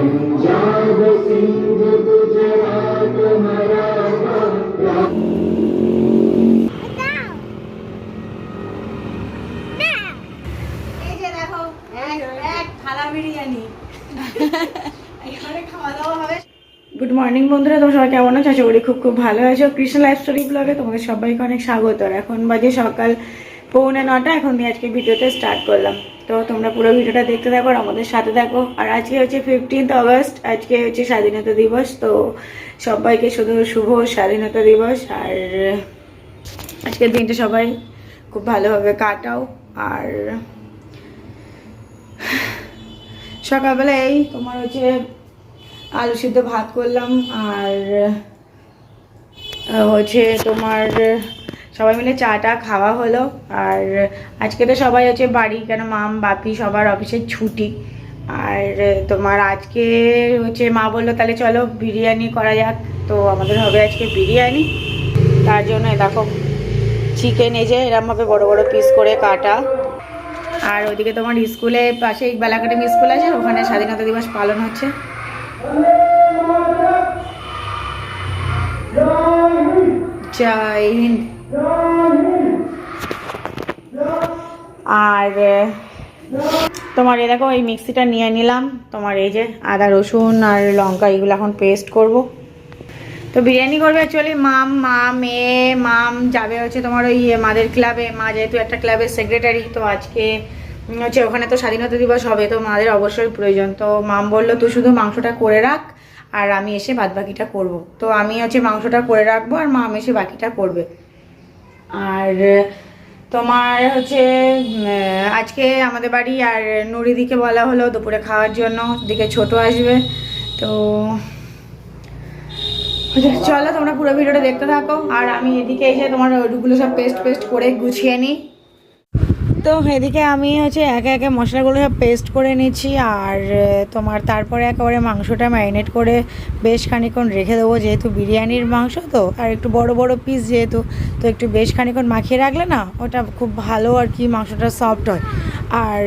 पंजाब सिंध गुजरात मराठा এই যে দেখো এক এক থালা বিরিয়ানি এখানে খাওয়া দাওয়া হবে গুড মর্নিং বন্ধুরা তোমরা সবাই কেমন আছো আশা করি খুব খুব ভালো আছো কৃষ্ণ লাইফ স্টোরি ব্লগে তোমাদের সবাইকে অনেক স্বাগত আর এখন বাজে সকাল পৌনে নটা এখন দিয়ে আজকে ভিডিওটা স্টার্ট করলাম তো তোমরা পুরো ভিডিওটা দেখতে থাকো আর আমাদের সাথে থাকো। আর আজকে হচ্ছে ফিফটিন্থ আগস্ট আজকে হচ্ছে স্বাধীনতা দিবস, তো সবাইকে শুধু শুভ স্বাধীনতা দিবস। আর আজকের দিনটা সবাই খুব ভালোভাবে কাটাও। আর সকালবেলা এই তোমার হচ্ছে আলু সিদ্ধ ভাত করলাম। আর হচ্ছে তোমার সবাই মিলে চাটা খাওয়া হলো। আর আজকে তো সবাই হচ্ছে বাড়ি, কেন মাম, বাপি সবার অফিসের ছুটি। আর তোমার আজকে হচ্ছে মা বলল, তাহলে চলো বিরিয়ানি করা যাক। তো আমাদের হবে আজকে বিরিয়ানি। তার জন্য দেখো চিকেন এই যে এরমভাবে বড় বড় পিস করে কাটা। আর ওদিকে তোমার স্কুলে পাশে ইকবাল একাডেমি স্কুল আছে, ওখানে স্বাধীনতা দিবস পালন হচ্ছে। জয় হিন্দ। আর তোমার এ দেখো, এই মিক্সিটা নিয়ে নিলাম। তোমার এই যে আদা, রসুন আর লঙ্কা, এগুলো এখন পেস্ট করব। তো বিরিয়ানি করবে অ্যাকচুয়ালি মাম, মা, মেয়ে, মাম, যাবে হচ্ছে তোমার ওই মাদের ক্লাবে মা যেহেতু একটা ক্লাবের সেক্রেটারি তো আজকে হচ্ছে ওখানে তো স্বাধীনতা দিবস হবে, তো মাদের অবশ্যই প্রয়োজন। তো মাম বলল, তুই শুধু মাংসটা করে রাখ, আর আমি এসে বাদ বাকিটা করব। তো আমি হচ্ছে মাংসটা করে রাখব, আর মাম এসে বাকিটা করবে। আর তোমার হচ্ছে আজকে আমাদের বাড়ি আর নুরিদিকে বলা হলো দুপুরে খাওয়ার জন্য। দিকে ছোট আসবে। তো চলো তোমরা পুরো ভিডিওটা দেখতে থাকো। আর আমি এদিকে এসে তোমার ওইগুলো সব পেস্ট পেস্ট করে গুছিয়ে নিই। তো এদিকে আমি হচ্ছে একে একে মশলাগুলো সব পেস্ট করে নিচ্ছি আর তোমার তারপরে একেবারে মাংসটা ম্যারিনেট করে বেশ খানিক্ষণ রেখে দেবো, যেহেতু বিরিয়ানির মাংস তো, আর একটু বড় বড় পিস যেহেতু, তো একটু বেশ খানিক্ষণ মাখিয়ে রাখলে না ওটা খুব ভালো আর কি মাংসটা সফট হয়। আর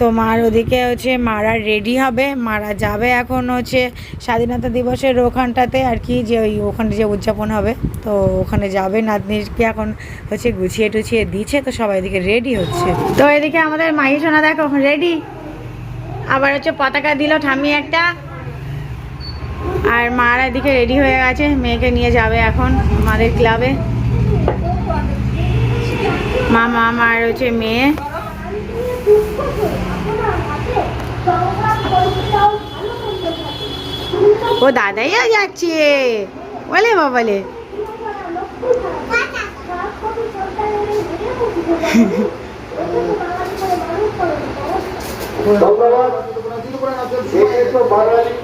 আহ, তোমার ওদিকে হচ্ছে মারা রেডি হবে মারা যাবে এখন হচ্ছে স্বাধীনতা দিবসের ওখানটাতে আর কি যে ওই ওখানে যে উদযাপন হবে। তো ওখানে যাবে নাতনিকে এখন হচ্ছে গুছিয়ে টুছিয়ে দিচ্ছে তো সবাই এদিকে রেডি হচ্ছে। তো এদিকে আমাদের মাই সোনা দেখো রেডি আবার হচ্ছে পতাকা দিল ঠামি একটা। আর মারা এদিকে রেডি হয়ে গেছে মেয়েকে নিয়ে যাবে এখন আমাদের ক্লাবে মা মা মার হচ্ছে মেয়ে। ও দাদাইও যাচ্ছে। বলে বাবালে।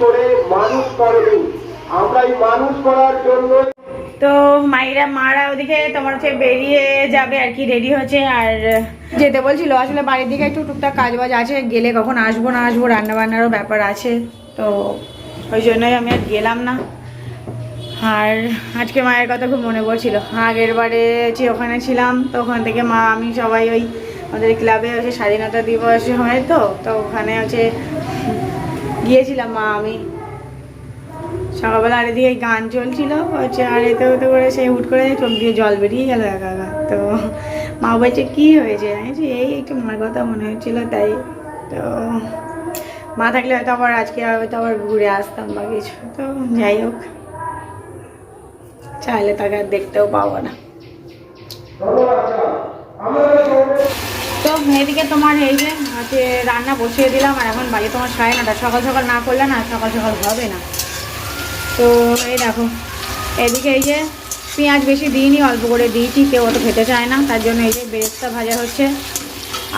করে মানুষ করেনি। আমরা এই মানুষ করার জন্য তো মাইরা, মারা ওদিকে তোমার হচ্ছে বেরিয়ে যাবে আর কি রেডি হচ্ছে আর যেতে বলছিল আসলে বাড়ির দিকে একটু টুকটাক কাজ বাজ আছে, গেলে কখন আসব না আসব রান্না বান্নারও ব্যাপার আছে, তো ওই জন্যই আমি আর গেলাম না। আর আজকে মায়ের কথা খুব মনে পড়ছিল। আগের বারে যে ওখানে ছিলাম, তো ওখান থেকে মা, আমি সবাই ওই আমাদের ক্লাবে হচ্ছে স্বাধীনতা দিবস হয় তো তো ওখানে হচ্ছে গিয়েছিলাম মা, আমি। সকালবেলা আর এদিকে গান চলছিল হচ্ছে আর এতে হতে করে সে হুট করে চোখ দিয়ে জল বেরিয়ে গেল একা একা। তো মা বলছে কী হয়েছে? বলছি, এই একটু মার কথা মনে হচ্ছিল তাই। তো মা থাকলে হয়তো আবার আজকে হয়তো আবার ঘুরে আসতাম বা কিছু। তো যাই হোক চাইলে তাকে আর দেখতেও পাবো না। তো এদিকে তোমার এই যে রান্না বসিয়ে দিলাম আর এখন বাড়ি তোমার সাড়ে নটা। সকাল সকাল না করলে না সকাল সকাল হবে না। তো এই দেখো, এদিকে এই যে পেঁয়াজ বেশি দিইনি, অল্প করে দিয়েছি কেউ অত খেতে চায় না, তার জন্য এই যে বেরেস্তা ভাজা হচ্ছে।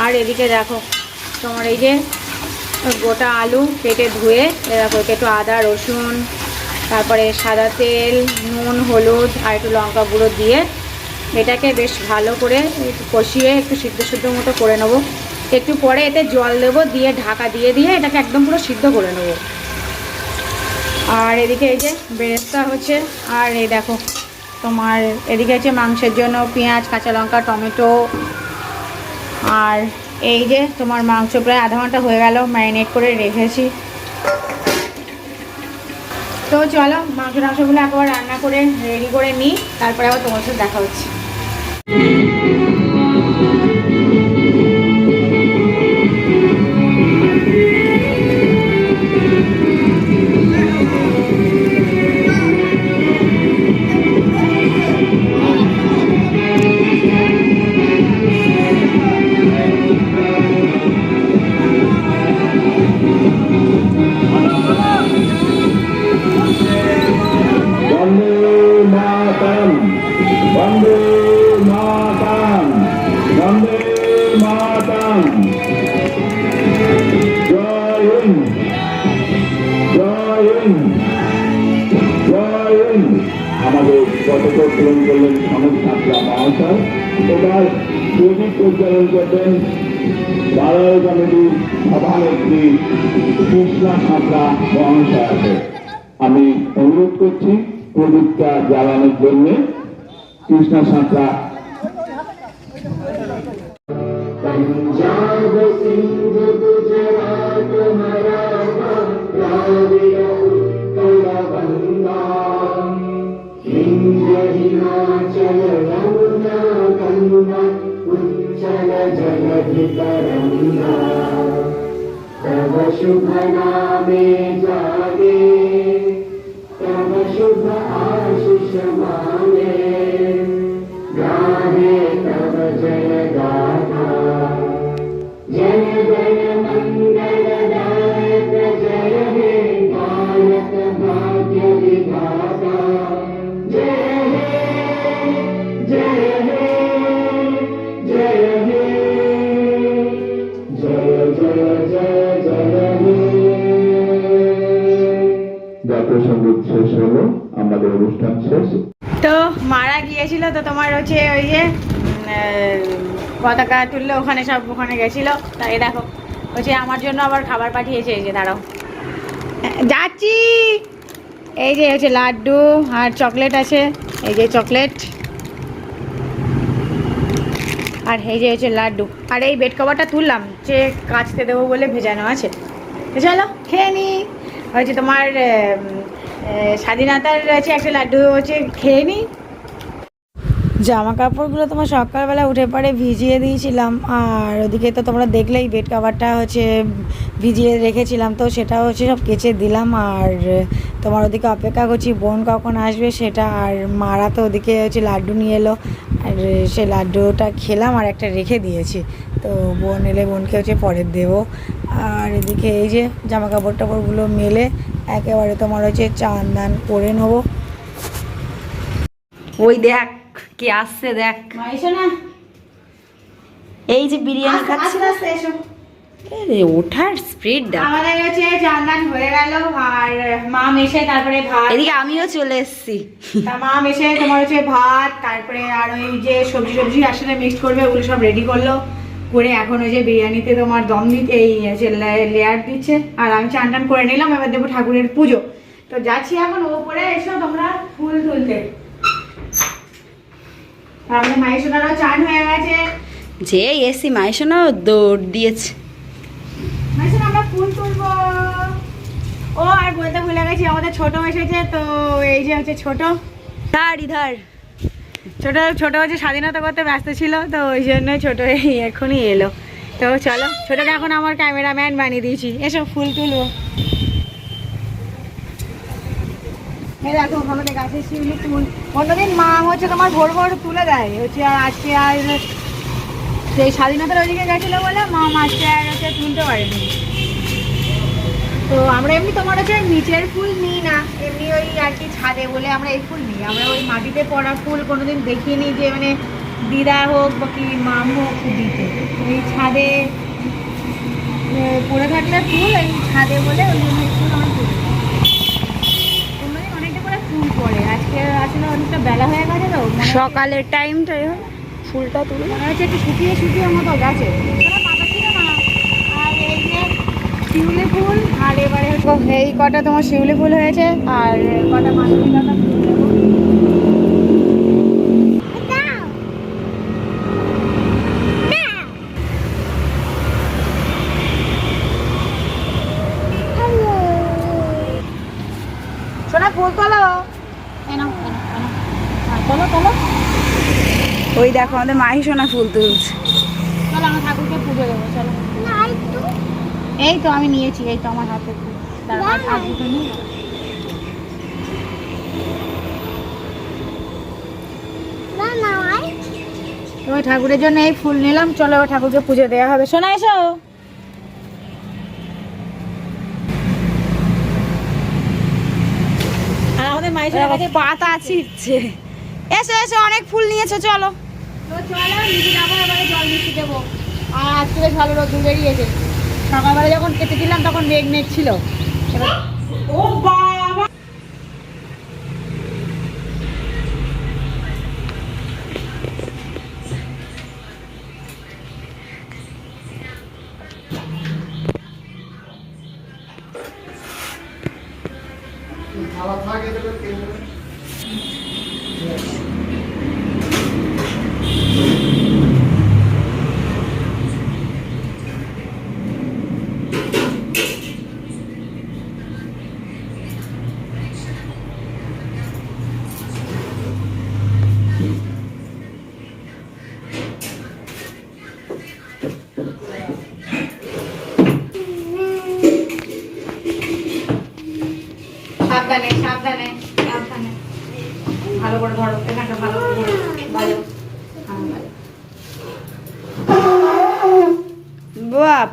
আর এদিকে দেখো, তোমার এই যে গোটা আলু কেটে ধুয়ে, এ দেখো এতে একটু আদা, রসুন, তারপরে সাদা তেল, নুন, হলুদ, আর একটু লঙ্কা গুঁড়ো দিয়ে এটাকে বেশ ভালো করে কষিয়ে একটু সিদ্ধ সিদ্ধ মতো করে নেব। একটু পরে এতে জল দেবো, দিয়ে ঢাকা দিয়ে দিয়ে এটাকে একদম পুরো সিদ্ধ করে নেব। আর এদিকে এই যে বেরেস্তা হচ্ছে, আর এই দেখো তোমার এদিকে হচ্ছে মাংসের জন্য পেঁয়াজ, কাঁচা লঙ্কা, টমেটো, আর এই যে তোমার মাংস প্রায় আধা ঘণ্টা হয়ে গেল ম্যারিনেট করে রেখেছি। তো চলো মাংস টাংসগুলো একবার রান্না করে রেডি করে নিই, তারপরে আবার তোমার সাথে দেখা হচ্ছে। এবার প্রদীপ পরিচালন করতেন বারোই কমিটির সভানেত্রী কৃষ্ণা সাঁতরা মহাশয়াকে। আমি অনুরোধ করছি প্রদীপটা জ্বালানোর জন্য। কৃষ্ণা ছাত্রা जलधि तरंगा तव शुभ नामे মারা গিয়েছিল তো তোমার হচ্ছে ওই যে পতাকা তুললো, ওখানে সব ওখানে গেছিল। তাই দেখো হচ্ছে আমার জন্য আবার খাবার পাঠিয়েছে, এই যে দাঁড়াও। যাচ্ছি! এই যে হচ্ছে লাড্ডু আর চকলেট আছে, এই যে চকলেট। আর এই যে হচ্ছে লাড্ডু। আর এই বেড কভারটা তুললাম, যে কাচতে দেবো বলে ভেজানো আছে। চলো, খেয়ে নি। হচ্ছে তোমার স্বাধীনতার আছে একটা লাড্ডু হচ্ছে খেয়ে নি। জামা কাপড়গুলো তোমার সকালবেলা উঠে পরে ভিজিয়ে দিয়েছিলাম, আর ওদিকে তো তোমরা দেখলেই বেড কাভারটা হচ্ছে ভিজিয়ে রেখেছিলাম, তো সেটা হচ্ছে সব কেচে দিলাম, আর তোমার ওদিকে অপেক্ষা করছি বোন কখন আসবে সেটা, আর মারা তো ওদিকে হচ্ছে লাড্ডু নিয়ে এলো, আর সে লাড্ডুটা খেলাম আর একটা রেখে দিয়েছি, তো বোন এলে বোনকে হচ্ছে পরে দেবো, আর এদিকে এই যে জামা কাপড় টাপড়গুলো মেলে একেবারে তোমার হচ্ছে চান দান করে নেব। ওই দেখ কে আসছে দেখ। এই যে বিরিয়ানি খাচ্ছে। ওঠার স্পিডটা আমাদের হচ্ছে হয়ে গেল আর মা মেশে তারপরে ভাত। এদিকে আমিও চলে এসেছি। তা মা মেশে তোমার হচ্ছে ভাত তারপরে আর ওই যে সবজি সবজি আসলে মিক্সড করবে ওগুলো সব রেডি করল। করে এখন ওই যে বিরিয়ানিতে তোমার দম দিতে এই লেয়ার দিচ্ছে। আর আমি চান টান করে নিলাম এবার দেবো ঠাকুরের পুজো। তো যাচ্ছি এখন ওপরে এসো তোমরা ফুল তুলতে। আর আমাদের মায়ের সোনারও চান হয়ে গেছে। যে এসি মাইশোনাও দৌড় দিয়েছে। আমরা ফুল তুলবো। ও আর বলতে ভুলে গেছি আমাদের ছোট এসেছে তো এই যে হচ্ছে ছোট। ধার ইধার ছোট ছোট হচ্ছে স্বাধীনতা করতে ব্যস্ত ছিল, তো ওই জন্য ছোট এখনই এলো। তো চলো, ছোটকে এখন আমার ক্যামেরাম্যান বানিয়ে দিয়েছি। এসব ফুল তুলবো দেখো আমাদের গাছের শিউলি ফুল। অন্যদিন মা হচ্ছে তোমার ভোর ভোর তুলে দেয়। হচ্ছে আর আজকে আর সেই স্বাধীনতার ওইদিকে গেছিল বলে মা মাছকে আর হচ্ছে তুলতে পারেনি। তো আমরা এমনি তোমার হচ্ছে নিচের ফুল নিই না এমনি ওই আর কি ছাদে বলে আমরা এই ফুল নিই। আমরা ওই মাটিতে পড়া ফুল কোনোদিন দেখিনি যে মানে দিদা হোক বা কি মাম হোক দিতে। এই ছাদে পড়ে থাকলে ফুল এই ছাদে বলে ওই জন্য ফুল আমরা অন্যদিন অনেকটা করে ফুল পড়ে। আজকে আসলে অনেকটা বেলা হয়ে গেছে তো সকালের টাইমটাই ফুলটা তুলে মনে হচ্ছে একটু শুকিয়ে শুকিয়ে মতো গেছে। পাতা ছিল না। আর এই যে শিউলি ফুল আর এবারে এই কটা তোমার শিউলি ফুল হয়েছে আর কটা মালতী লতা ফুল হ্যাঁ, ওই দেখো আমাদের মাহি সোনা ফুল তুলছে। চলো আমার ঠাকুরকে পুজো দেবো চলো। এই তো আমি নিয়েছি এই তো আমার হাতে। এবার ঠাকুরের জন্য এই ফুল নিলাম চলো এবার ঠাকুরকে পুজো দেওয়া হবে। শোনা এসো। আর আমাদের কাছে পাতা ছিটছে এসো এসো অনেক ফুল নিয়েছো চলো। তো চলো যাব এবারে জল মিষ্টি দেবো। আর আজকে ভালো রোদ বেরিয়েছে। সকালবেলা যখন কেটেছিলাম তখন মেঘ মেঘ ছিল। ও বাবা!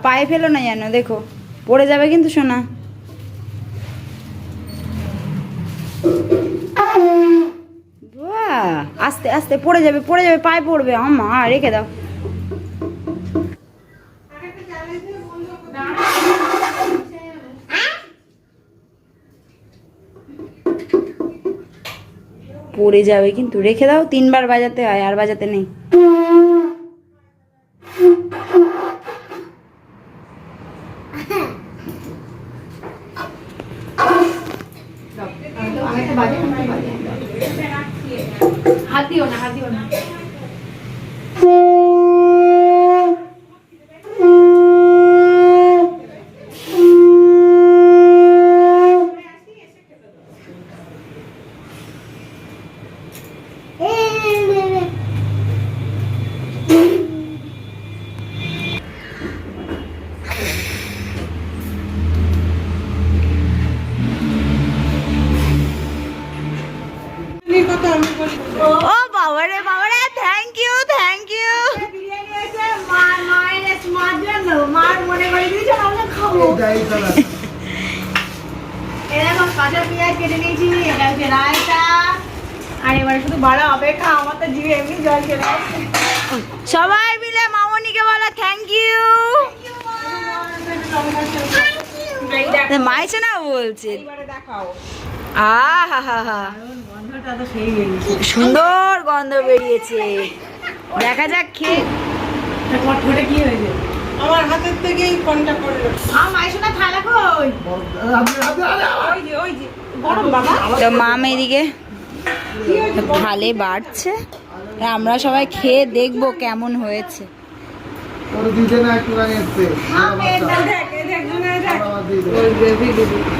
পায়ে ফেলো না যেন, দেখো। পড়ে যাবে কিন্তু সোনা। আস্তে আস্তে পড়ে যাবে পড়ে যাবে, পায়ে পড়বে। আমা রেখে দাও। পড়ে যাবে কিন্তু, রেখে দাও, তিনবার বাজাতে হয়, আর বাজাতে নেই। আমার তো জিভে এমনি জল চলে আসছে সবাই মিলে মামনিকে বলো থ্যাংক ইউ মাইছে না বলছে। আহা হা হা সুন্দর গন্ধ বেরিয়েছে। দেখা যাক খেয়ে কি হয়েছে? আমার হাতের থেকেই ফোনটা করল আ থালা কই ওই যে ওই যে তো মাম এদিকে ভালে বাড়ছে। আমরা সবাই খেয়ে দেখব কেমন হয়েছে।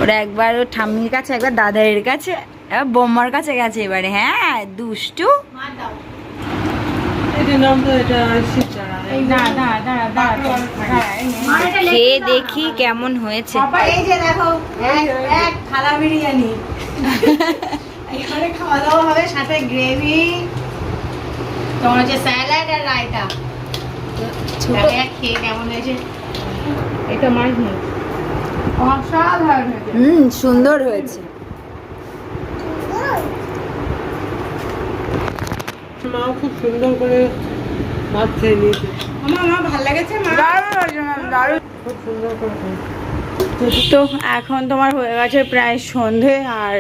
ওর একবার ওর ঠাম্মির কাছে একবার দাদারের কাছে বোম্মার কাছে গেছে এবারে হ্যাঁ দুষ্টু। খেয়ে দেখি কেমন হয়েছে। খাওয়া দাওয়া হবে সাথে গ্রেভি তোমার হচ্ছে স্যালাড আর রায়তা। খেয়ে কেমন হয়েছে? এটা অসাধারণ হুম সুন্দর হয়েছে। মাও খুব সুন্দর করে ভাত খেয়ে নিয়েছে। আমার আমার ভালো লেগেছে মা? খুব সুন্দর করে তো এখন তোমার হয়ে গেছে প্রায় সন্ধে আর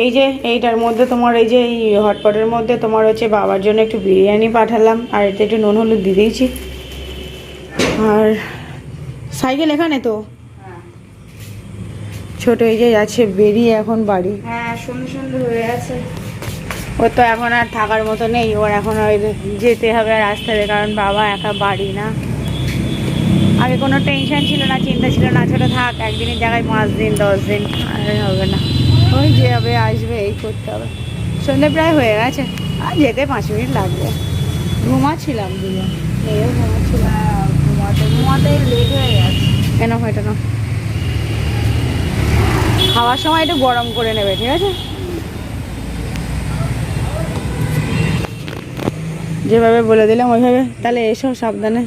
এই যে এইটার মধ্যে তোমার এই যে এই হটপটের মধ্যে তোমার হচ্ছে বাবার জন্য একটু বিরিয়ানি পাঠালাম আর এতে একটু নুন হলুদ দিয়ে দিয়েছি। আর সাইকেল এখানে তো? ছোট এই যে যাচ্ছে বেরিয়ে এখন বাড়ি। হ্যাঁ সুন্দর সুন্দর হয়ে আছে ওর তো এখন আর থাকার মতো নেই ওর এখন ওই যেতে হবে আর রাস্তাতে কারণ বাবা একা বাড়ি না। আগে কোনো টেনশন ছিল না চিন্তা ছিল না ছোটো থাক একদিনের জায়গায় পাঁচ দিন দশ দিন আর হবে না। ওই যে হবে আসবে এই করতে হবে। সন্ধে প্রায় হয়ে গেছে আর যেতে পাঁচ মিনিট লাগবে। ঘুমাচ্ছিলাম দুজন। মেয়েও ঘুমাচ্ছিলাম ঘুমাতে ঘুমাতে লেট হয়ে গেছে। কেন এটা না খাওয়ার সময় একটু গরম করে নেবে ঠিক আছে? যেভাবে বলে দিলাম, ওইভাবে। তাহলে এসো সাবধানে।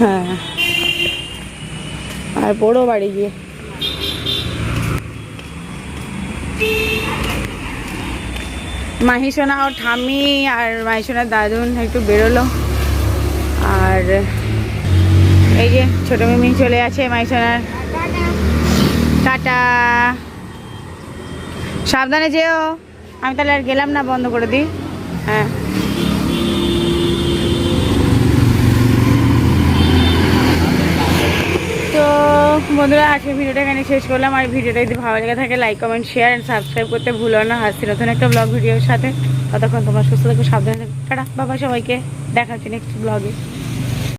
হ্যাঁ। আর পড়ো বাড়ি গিয়ে। মাহিসোনা ও ঠাম্মি আর মাহিসোনার দাদুন একটু বেরোলো। আর এই যে ছোটো মিমি চলে আছে মাইসোনার টাটা। সাবধানে যেও। আমি তাহলে আর গেলাম না, বন্ধ করে দিই। হ্যাঁ তো বন্ধুরা, আজকে ভিডিওটা এখানে শেষ করলাম। আর ভিডিওটা যদি ভালো লেগে থাকে like comment share and subscribe করতে ভুলো না। হাসি নতুন একটা ব্লগ ভিডিওর সাথে, ততক্ষণ তোমার সুস্থ থাকো, সাবধানে বাবা সবাইকে। দেখা হচ্ছে নেক্সট ব্লগে